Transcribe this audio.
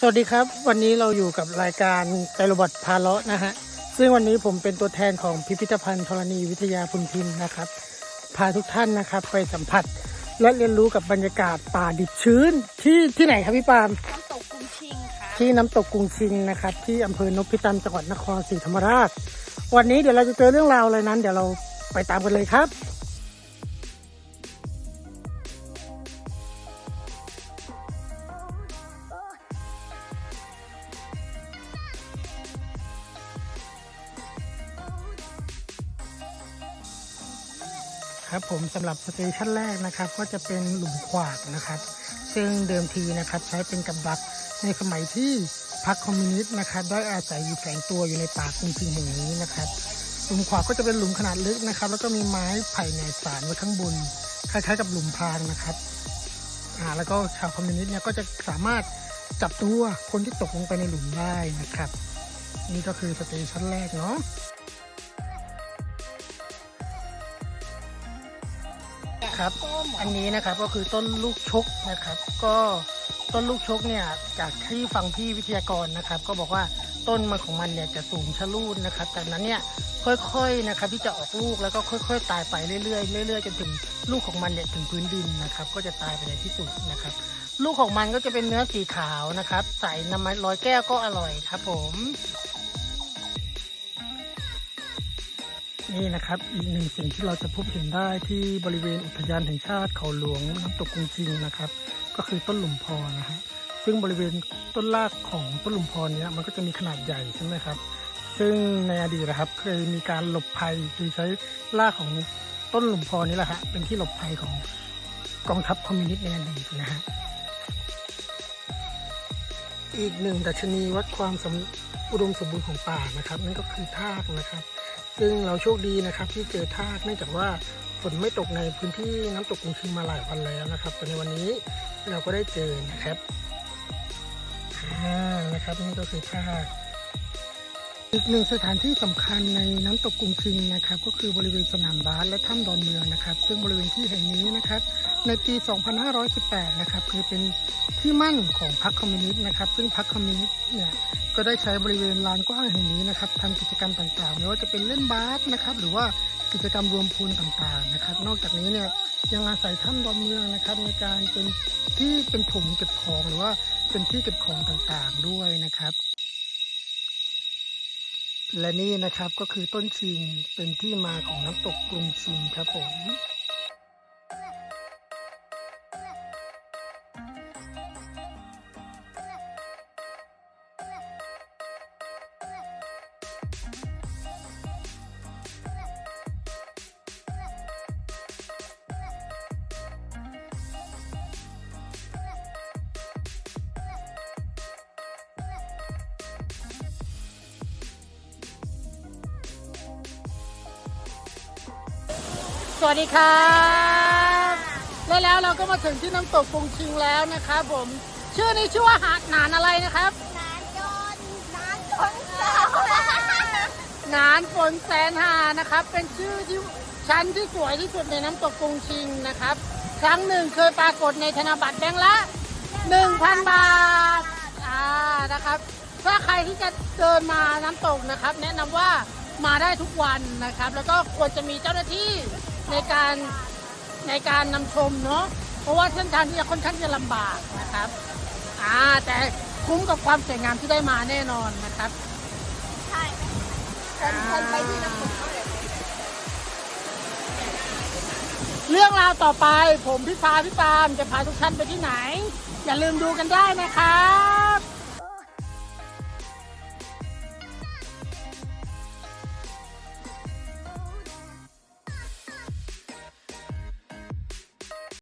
สวัสดีครับ วันนี้เราอยู่กับรายการไกโรบอทพาเลาะนะฮะ ซึ่งวันนี้ผมเป็นตัวแทนของพิพิธภัณฑ์ธรณีวิทยาพุนพินนะครับ พาทุกท่านนะครับ ไปสัมผัสและเรียนรู้กับบรรยากาศป่าดิบชื้นที่ที่ไหนครับพี่ปาล์มน้ำตกกุงชิงค่ะที่น้ำตกกรุงชิงนะครับ ที่อำเภอนพิตามจังหวัดนครศรีธรรมราช วันนี้เดี๋ยวเราจะเจอเรื่องราวอะไรนั้น เดี๋ยวเราไปตามกันเลยครับ ครับผมสำหรับสเตชันแรกนะครับ ก็จะเป็นหลุมขวากนะครับ ซึ่งเดิมทีนะครับใช้เป็นกับดักในสมัยที่พรรคคอมมิวนิสต์นะครับได้อาศัยอยู่แฝงตัวอยู่ในป่ากรุงชิงแห่งนี้นะครับ หลุมขวากก็จะเป็นหลุมขนาดลึกนะครับ แล้วก็มีไม้ไผ่แหนสานไว้ข้างบนคล้ายๆกับหลุมพรางนะครับอ่าแล้วก็ชาวคอมมิวนิสต์เนี่ยก็จะสามารถจับตัวคนที่ตกลงไปในหลุมได้นะครับ นี่ก็คือสเตชันแรกเนาะ ครับ อันนี้นะครับก็คือต้นลูกชกนะครับ ก็ต้นลูกชกเนี่ยจากที่ฟังพี่วิทยากรนะครับ ก็บอกว่าต้นมันของมันเนี่ยจะสูงชะลูดนะครับจากนั้นเนี่ยค่อยๆนะครับที่จะออกลูกแล้วก็ค่อย ๆ ตายไปเรื่อยๆเรื่อยๆจนถึงลูกของมันเนี่ยถึงพื้นดินนะครับ ก็จะตายไปในที่สุดนะครับ ลูกของมันก็จะเป็นเนื้อสีขาวนะครับ ใส่น้ำมันร้อยแก้วก็อร่อยครับผม นี่นะครับอีกหนึ่งสิ่งที่เราจะพบเห็นได้ที่บริเวณอุทยานแห่งชาติเขาหลวงน้ำตกกรุงชิงนะครับ ก็คือต้นหลุมพอนะฮะซึ่งบริเวณต้นรากของต้นหลุมพรเนี้ยมันก็จะมีขนาดใหญ่ใช่ไหมครับ ซึ่งในอดีตนะครับเคยมีการหลบภัยโดยใช้รากของต้นหลุมพรนี้แหละฮะเป็นที่หลบภัยของกองทัพคอมมิวนิสต์ในอดีตนะฮะอีกหนึ่งดัชนีวัดความสมอุดมสมบูรณ์ของป่านะครับนั่นก็คือทากนะครับ ซึ่งเราโชคดีนะครับที่เจอทากเนื่องจากว่าฝนไม่ตกในพื้นที่น้ำตกกรุงคืนมาหลายวันแล้วนะครับแต่ในวันนี้เราก็ได้เจอนะครับอ่านะครับนี่ก็คือทาก อีกหนึ่งสถานที่สำคัญในน้ำตกกรุงชิงนะครับก็คือบริเวณสนามบาสและถ้ำดอนเมืองนะครับ ซึ่งบริเวณที่แห่งนี้นะครับ ในปี 2518 นะครับคือเป็นที่มั่นของพรรคคอมมิวนิสต์นะครับ ซึ่งพรรคคอมมิวนิสต์เนี่ยก็ได้ใช้บริเวณลานกว้างแห่งนี้นะครับทำกิจกรรมต่างๆไม่ว่าจะเป็นเล่นบาสนะครับหรือว่ากิจกรรมรวมพลต่างๆนะครับ นอกจากนี้เนี่ยยังอาศัยถ้ำดอนเมืองนะครับ ในการเป็นที่เป็นถุงเก็บของหรือว่าเป็นที่เก็บของต่างๆด้วยนะครับ และนี่นะครับก็คือต้นชิงเป็นที่มาของน้ำตกกรุงชิงครับผม วัสดีครับและแล้วเราก็มาถึงที่น้ำตกกรุงชิงแล้วนะครับผมชื่อนี้ชื่อว่าหาดหนานอะไรนะครับนานจนนานจนสาวหนานฝนแสนหานะครับ เป็นชื่อที่ชั้นที่สวยที่สุดในน้ำตกกรุงชิงนะครับ ครั้งหนึ่งเคยปรากฏในธนบัตรแบงค์ละ1,000 บาทอ่านะครับ ถ้าใครที่จะเดินมาน้ำตกนะครับ แนะนำว่า มาได้ทุกวันนะครับ แล้วก็ควรจะมีเจ้าหน้าที่ในการในการนำชมเนาะเพราะว่าเส้นทางที่จะค่อนข้างจะลำบากนะครับอ่าแต่คุ้มกับความสวยงามที่ได้มาแน่นอนนะครับใช่คนคนไปที่น้ำตกเขาเลยเรื่องราวต่อไปผมพี่พาพี่ปาล์มจะพาทุกท่านไปที่ไหน อย่าลืมดูกันได้นะครับ